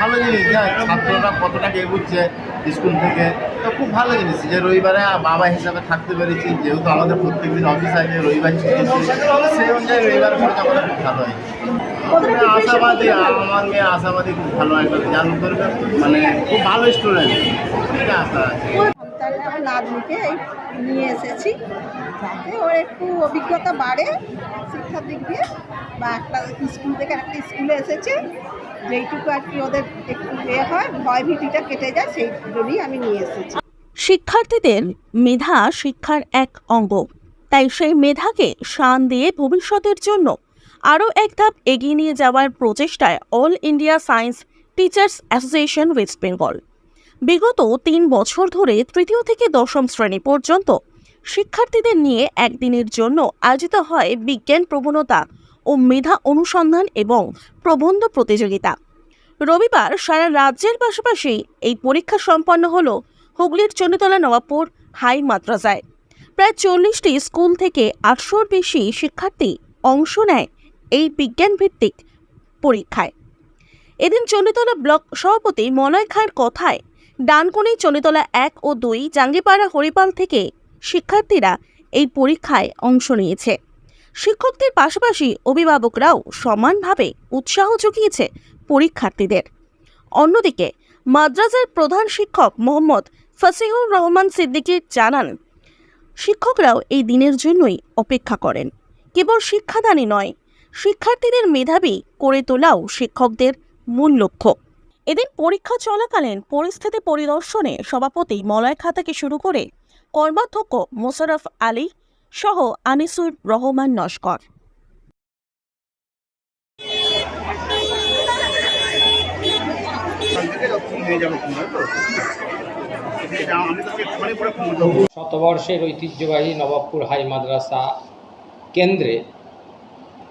ভালো জিনিস না ছাত্ররা কতটা এগুচ্ছে স্কুল থেকে, তো খুব ভালো জিনিস যে রবিবারে বাবা হিসাবে থাকতে পেরেছি, যেহেতু আমাদের প্রত্যেক দিন অফিস আছে রবিবার সেই অনুযায়ী রবিবার করে আমাদের খুব ভালো হয়। আশাবাদী আমার মেয়ে আশাবাদী খুব ভালো একটা রেজাল্ট করবে মানে খুব ভালো স্টুডেন্ট আশা আছে। আমার নাতনিকে নিয়ে এসেছি, যাতে ওর একটু অভিজ্ঞতা বাড়ে শিক্ষার দিক দিয়ে, বা একটা স্কুল থেকে একটা স্কুলে এসেছে যেইটুকু আর কি ওদের একটু এ হয়, ভয় ভীতিটা কেটে যায় সেই জন্যই আমি নিয়ে এসেছি। শিক্ষার্থীদের মেধা শিক্ষার এক অঙ্গ। তাই সেই মেধাকে শান দিয়ে ভবিষ্যতের জন্য আরও এক ধাপ এগিয়ে নিয়ে যাওয়ার প্রচেষ্টায় All India Science Teachers Association West Bengal. বিগত তিন বছর ধরে তৃতীয় থেকে দশম শ্রেণি পর্যন্ত শিক্ষার্থীদের নিয়ে একদিনের জন্য আয়োজিত হয় বিজ্ঞান প্রবণতা ও মেধা অনুসন্ধান এবং প্রবন্ধ প্রতিযোগিতা। রবিবার সারা রাজ্যের পাশাপাশি এই পরীক্ষা সম্পন্ন হল হুগলির চন্ডীতলা নবাবপুর হাই মাদ্রাসায়। প্রায় চল্লিশটি স্কুল থেকে আটশোর বেশি শিক্ষার্থী অংশ নেয় এই বিজ্ঞান ভিত্তিক পরীক্ষায়। এদিন চণ্ডীতলা ব্লক সভাপতি মলয় খাঁর কথায় ডানকুনি চণ্ডীতলা এক ও দুই জাঙ্গিপাড়া হরিপাল থেকে শিক্ষার্থীরা এই পরীক্ষায় অংশ নিয়েছে। শিক্ষকদের পাশাপাশি অভিভাবকরাও সমানভাবে উৎসাহ জুগিয়েছে পরীক্ষার্থীদের। অন্যদিকে, মাদ্রাসার প্রধান শিক্ষক মোহাম্মদ ফসিহুর রহমান সিদ্দিকী জানান, শিক্ষকরাও এই দিনের জন্যই অপেক্ষা করেন। কেবল শিক্ষাদানই নয়, শিক্ষার্থীদের মেধাবী করে তোলাও শিক্ষকদের মূল লক্ষ্য। এদিন পরীক্ষা চলাকালীন পরিস্থিতি পরিদর্শনে সভাপতি মলয় খাতাকে শুরু করে কর্মাধ্যক্ষ মোশারফ আলী সহ আনিসুর রহমান নস্কর। শতবর্ষের ঐতিহ্যবাহী নবাবপুর হাই মাদ্রাসা কেন্দ্রে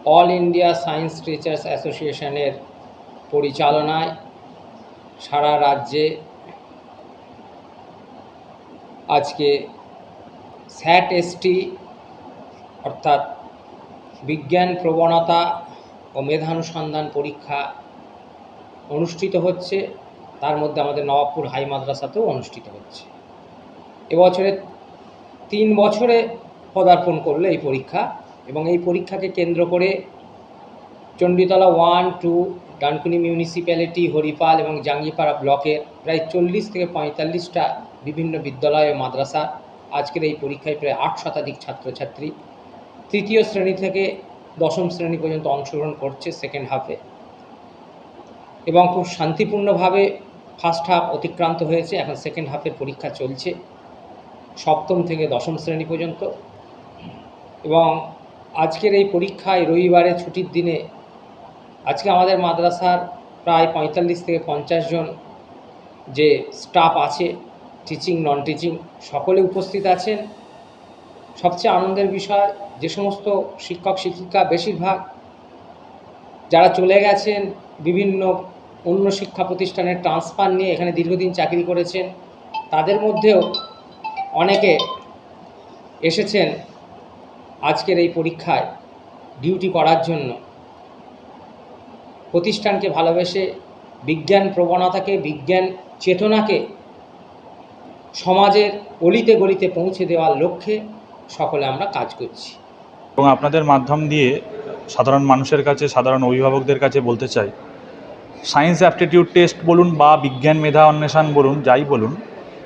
অল ইন্ডিয়া সায়েন্স টিচার্স অ্যাসোসিয়েশনের পরিচালনায় সারা রাজ্যে আজকে স্যাট এসটি অর্থাৎ বিজ্ঞান প্রবণতা ও মেধানুসন্ধান পরীক্ষা অনুষ্ঠিত হচ্ছে, তার মধ্যে আমাদের নবাবপুর হাই মাদ্রাসাতেও অনুষ্ঠিত হচ্ছে। এবছরে তিন বছরে পদার্পণ করল এই পরীক্ষা এবং এই পরীক্ষাকে কেন্দ্র করে Chanditala one, two, Dankuni municipality, Haripal এবং জাঙ্গিপাড়া ব্লকের প্রায় চল্লিশ থেকে পঁয়তাল্লিশটা বিভিন্ন বিদ্যালয় ও মাদ্রাসা আজকের এই পরীক্ষায় প্রায় আট শতাধিক ছাত্রছাত্রী তৃতীয় শ্রেণি থেকে দশম শ্রেণি পর্যন্ত অংশগ্রহণ করছে সেকেন্ড হাফে এবং খুব শান্তিপূর্ণভাবে ফার্স্ট হাফ অতিক্রান্ত হয়েছে, এখন সেকেন্ড হাফের পরীক্ষা চলছে সপ্তম থেকে দশম শ্রেণি পর্যন্ত। এবং আজকের এই পরীক্ষায় রবিবারে ছুটির দিনে আজকে আমাদের মাদ্রাসার প্রায় পঁয়তাল্লিশ থেকে পঞ্চাশ জন যে স্টাফ আছে টিচিং নন টিচিং সকলে উপস্থিত আছেন। সবচেয়ে আনন্দের বিষয় যে সমস্ত শিক্ষক, শিক্ষিকা বেশিরভাগ যারা চলে গেছেন, বিভিন্ন অন্য শিক্ষা প্রতিষ্ঠানের ট্রান্সফার নিয়ে এখানে দীর্ঘদিন চাকরি করেছেন, তাদের মধ্যেও অনেকে এসেছেন আজকের এই পরীক্ষায় ডিউটি করার জন্য। প্রতিষ্ঠানকে ভালোবেসে, বিজ্ঞান প্রবণতাকে, বিজ্ঞান চেতনাকে সমাজের অলিতে গলিতে পৌঁছে দেওয়ার লক্ষ্যে সকলে আমরা কাজ করছি। এবং আপনাদের মাধ্যম দিয়ে সাধারণ মানুষের কাছে, সাধারণ অভিভাবকদের কাছে বলতে চাই, সায়েন্স অ্যাপটিটিউড টেস্ট বলুন বা বিজ্ঞান মেধা অন্বেষণ বলুন, যাই বলুন,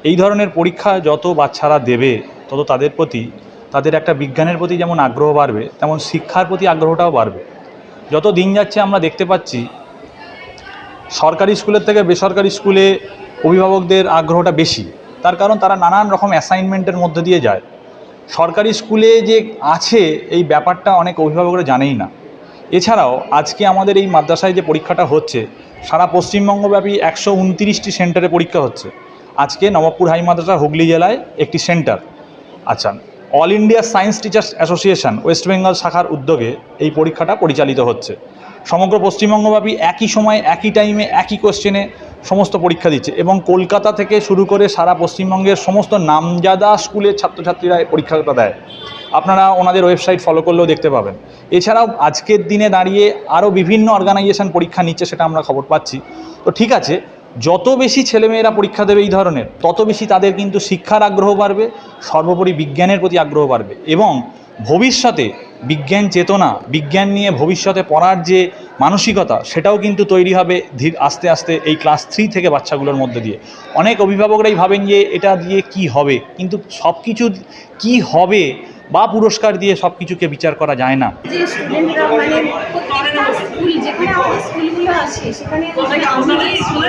এই ধরনের পরীক্ষা যত বাচ্চারা দেবে, তত তাদের প্রতি, তাদের একটা বিজ্ঞানের প্রতি যেমন আগ্রহ বাড়বে, তেমন শিক্ষার প্রতি আগ্রহটাও বাড়বে। যত দিন যাচ্ছে আমরা দেখতে পাচ্ছি, সরকারি স্কুলের থেকে বেসরকারি স্কুলে অভিভাবকদের আগ্রহটা বেশি। তার কারণ তারা নানান রকম অ্যাসাইনমেন্টের মধ্যে দিয়ে যায়। সরকারি স্কুলে যে আছে, এই ব্যাপারটা অনেক অভিভাবকরা জানেই না। এছাড়াও আজকে আমাদের এই মাদ্রাসায় যে পরীক্ষাটা হচ্ছে, সারা পশ্চিমবঙ্গব্যাপী একশো উনতিরিশটি সেন্টারে পরীক্ষা হচ্ছে। আজকে নবাবপুর হাই মাদ্রাসা হুগলি জেলায় একটি সেন্টার। আচ্ছা All India Science Teachers Association, West Bengal শাখার উদ্যোগে এই পরীক্ষাটা পরিচালিত হচ্ছে। সমগ্র পশ্চিমবঙ্গব্যাপী একই সময়, একই টাইমে একই কোশ্চেনে সমস্ত পরীক্ষা দিচ্ছে এবং কলকাতা থেকে শুরু করে সারা পশ্চিমবঙ্গের সমস্ত নামজাদা স্কুলের ছাত্রছাত্রীরা পরীক্ষাটা দেয়। আপনারা ওনাদের ওয়েবসাইট ফলো করলেও দেখতে পাবেন। এছাড়াও আজকের দিনে দাঁড়িয়ে আরও বিভিন্ন অর্গানাইজেশন পরীক্ষা নিচ্ছে সেটা আমরা খবর পাচ্ছি। তো ঠিক আছে, যত বেশি ছেলেমেয়েরা পরীক্ষা দেবে এই ধরনের, তত বেশি তাদের কিন্তু শিক্ষার আগ্রহ বাড়বে, সর্বোপরি বিজ্ঞানের প্রতি আগ্রহ বাড়বে এবং ভবিষ্যতে বিজ্ঞান চেতনা, বিজ্ঞান নিয়ে ভবিষ্যতে পড়ার যে মানসিকতা, সেটাও কিন্তু তৈরি হবে ধীর আস্তে আস্তে এই ক্লাস থ্রি থেকে বাচ্চাগুলোর মধ্যে দিয়ে। অনেক অভিভাবকরাই ভাবেন যে এটা দিয়ে কি হবে, কিন্তু সব কিছু কী হবে বা পুরস্কার দিয়ে সব কিছুকে বিচার করা যায় না। যে মানে স্কুল যেখানে মানে যে স্কুল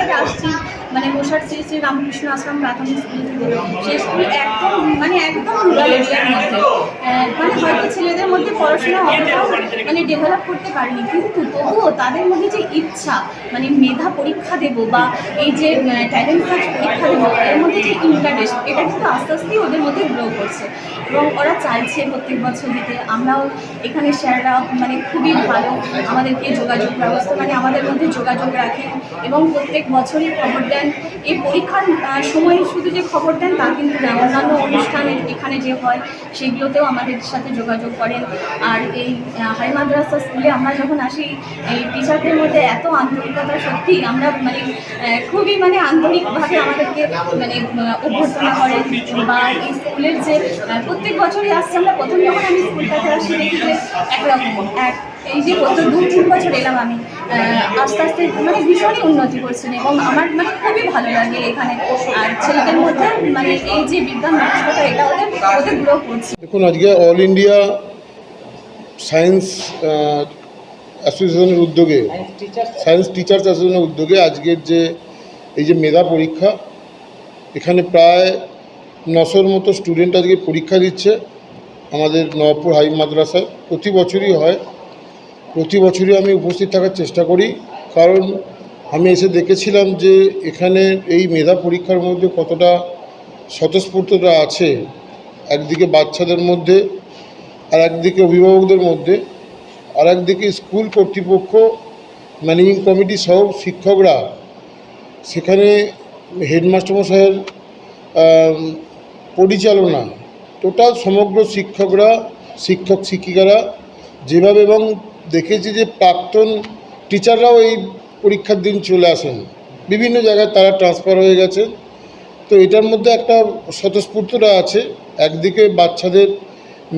মানে বসার শ্রী শ্রী রামকৃষ্ণ প্রাথমিক স্কুল থেকে একদম মানে একদম মধ্যে। মানে ছেলেদের মধ্যে পড়াশোনা মানে ডেভেলপ করতে কিন্তু তবুও তাদের মধ্যে যে ইচ্ছা মানে মেধা পরীক্ষা দেব বা এই যে ট্যালেন্ট পরীক্ষা দেবো, এর মধ্যে যে ইন্টারেস্ট এটা কিন্তু আস্তে আস্তেই ওদের মধ্যে গ্রো করছে। এবং ওরা চাইছে প্রত্যেক বছর দিতে। আমরাও এখানে স্যাররা মানে খুবই ভালো আমাদেরকে যোগাযোগ ব্যবস্থা মানে আমাদের মধ্যে যোগাযোগ রাখেন এবং প্রত্যেক বছরই খবর দেন। এই পরীক্ষার সময় শুধু যে খবর দেন তা কিন্তু না, অন্যান্য অনুষ্ঠানে এখানে যে হয় সেগুলোতেও আমাদের সাথে যোগাযোগ করেন। আর এই হাই মাদ্রাসা স্কুলে আমরা যখন আসি, এই টিচারদের মধ্যে এত আন্তরিকতা সত্যি আমরা মানে খুবই মানে আন্তরিকভাবে আমাদেরকে মানে অভ্যর্থনা করেন। বা এই স্কুলের যে প্রত্যেক বছরই আসছে। আমরা প্রথম যখন আমি স্কুলটাতে আসি দেখি যে একরকম। এক এই যে গত দু তিন বছর এলাম আমি আস্তে আস্তে মানে ভীষণই উন্নতি করছেন এবং আমার মানে খুবই ভালো লাগে এখানে। আর ছেলেদের মধ্যে মানে এই যে বিজ্ঞান মানসিকতা এটা ওদের ওদের গ্রো করছে। দেখুন আজকে অল ইন্ডিয়া সায়েন্স অ্যাসোসিয়েশনের উদ্যোগে সায়েন্স টিচার্স অ্যাসোসিয়েশনের উদ্যোগে আজকের যে এই যে মেধা পরীক্ষা এখানে প্রায় নশোর মতো স্টুডেন্ট আজকে পরীক্ষা দিচ্ছে। আমাদের নবাবপুর হাই মাদ্রাসায়। প্রতি বছরই হয়। প্রতি বছরই আমি উপস্থিত থাকার চেষ্টা করি। কারণ আমি এসে দেখেছিলাম যে এখানে এই মেধা পরীক্ষার মধ্যে কতটা স্বতঃস্ফূর্ততা আছে। একদিকে বাচ্চাদের মধ্যে, আর একদিকে অভিভাবকদের মধ্যে, আর একদিকে স্কুল কর্তৃপক্ষ, ম্যানেজিং কমিটি সহ শিক্ষকরা। সেখানে হেডমাস্টারমশাইয়ের পরিচালনা টোটাল সমগ্র শিক্ষকরা, শিক্ষক শিক্ষিকারা যেভাবে এবং দেখেছি যে প্রাক্তন টিচাররাও এই পরীক্ষার দিন চলে আসেন। বিভিন্ন জায়গায় তারা ট্রান্সফার হয়ে গেছে। তো এটার মধ্যে একটা স্বতঃস্ফূর্ততা আছে। একদিকে বাচ্চাদের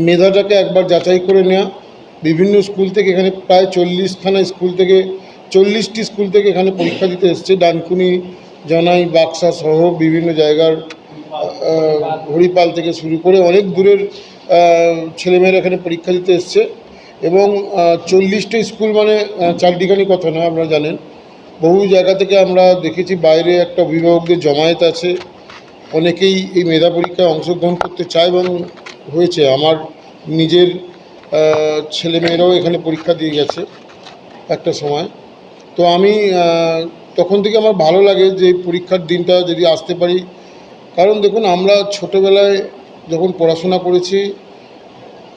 মেধাটাকে একবার যাচাই করে নেওয়া বিভিন্ন স্কুল থেকে এখানে প্রায় চল্লিশখানা স্কুল থেকে, চল্লিশটি স্কুল থেকে এখানে পরীক্ষা দিতে এসছে। ডানকুনি, জনাই, বাক্সা সহ বিভিন্ন জায়গার হরিপাল থেকে শুরু করে অনেক দূরের ছেলেমেয়েরা এখানে পরীক্ষা দিতে এসছে এবং চল্লিশটা স্কুল মানে চারটিখানি কথা নয় আপনারা জানেন। বহু জায়গা থেকে আমরা দেখেছি বাইরে একটা অভিভাবকদের জমায়েত আছে। অনেকেই এই মেধা পরীক্ষায় অংশগ্রহণ করতে চায় এবং হয়েছে। আমার নিজের ছেলেমেয়েরাও এখানে পরীক্ষা দিয়ে গেছে একটা সময়। তো আমি তখন থেকে আমার ভালো লাগে যে পরীক্ষার দিনটা যদি আসতে পারি কারণ দেখুন, আমরা ছোটোবেলায় যখন পড়াশোনা করেছি,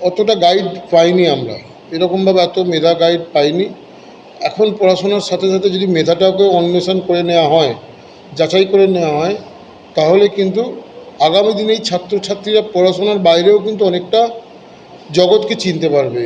অতটা গাইড পাইনি আমরা। এরকমভাবে এত মেধা গাইড পাইনি। এখন পড়াশোনার সাথে সাথে যদি মেধাটাকেও অন্বেষণ করে নেওয়া হয়, যাচাই করে নেওয়া হয়, তাহলে কিন্তু আগামী দিনে এই ছাত্রছাত্রীরা পড়াশোনার বাইরেও কিন্তু অনেকটা জগৎকে চিনতে পারবে।